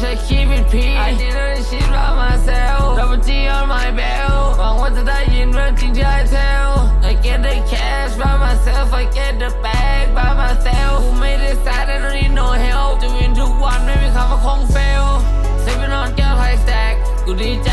ใช้คีบิดพี I didn't shit about myself Double G on my belt หวังว่าจะได้ยินเรื่องจริงที่ I tell I get the cash by myself I get the bag by myself กูไม่ได้แซด I don't need no help จะวินทุกวันไม่มีคำว่าคง fail Sipping on แก้วไฮแตกกูดีใจ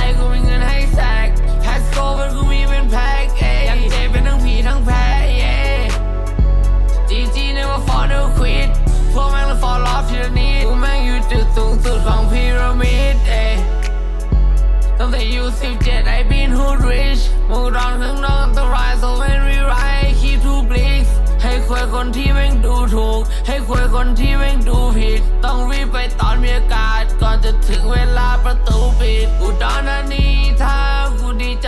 ตั้งแต่อยู่17 I been hood rich มุกดองถึงน้องต้องราย so when we ride keep to blicks ให้คุยคนที่แม่งดูถูก ให้คุยคนที่แม่งดูผิด ต้องรีบไปตอนมีอากาศ ก่อนจะถึงเวลาประตูปิดอุดรธานี้ถ้ากูดีใจ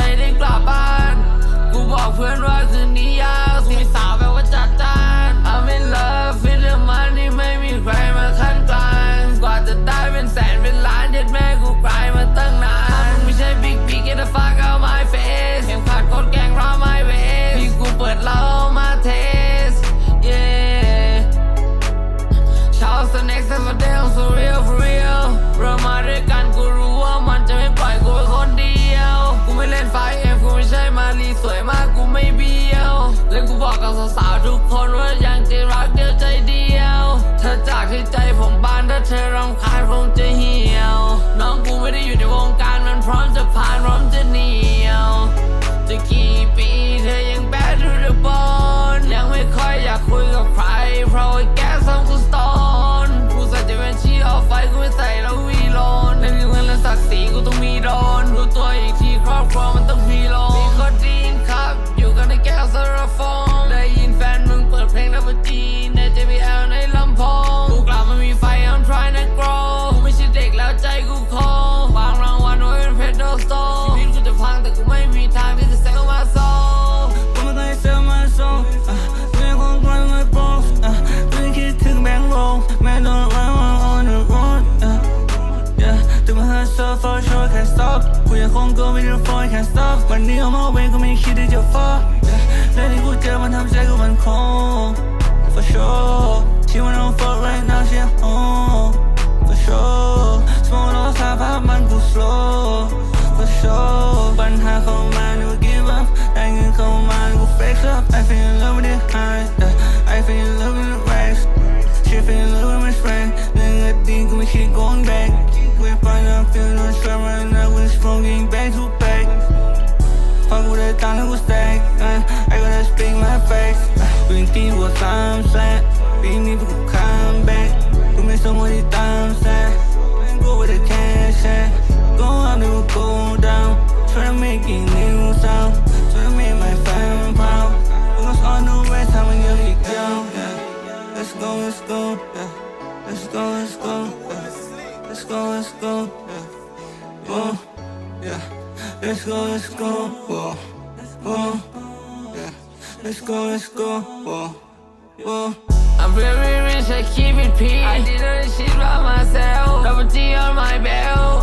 stuff, for sure can't stop. กูยังคงกูไม่รู้ for can't stop. วันนี้ I'm away กูไม่คิดที่จะ fall เรื่องที่กูเจอมันทำใจกูมันคง for sure. She wanna fuck right now she at home. For sure. Small loss สภาพมันกู slow. For sure. ปัญหาเข้ามา you give up. ได้เงินเข้ามากู fake up. I feel These niggas come back. Do me so many thumbs up. Ain't go with a cash app. Go up, they will go down. Try to make it new sound. Try to make my family proud. Focus on the rest, I'm in your young. Yeah. Let's go, let's go. Yeah. Let's go, let's go. Yeah. Let's go, let's go. Yeah. Whoa. Yeah. Let's go, let's go. Whoa. Whoa. Yeah. Let's go, let's go. Whoa. Whoa. I'm very rich, I keep it P. I did all this shit by myself. Double T on my belt.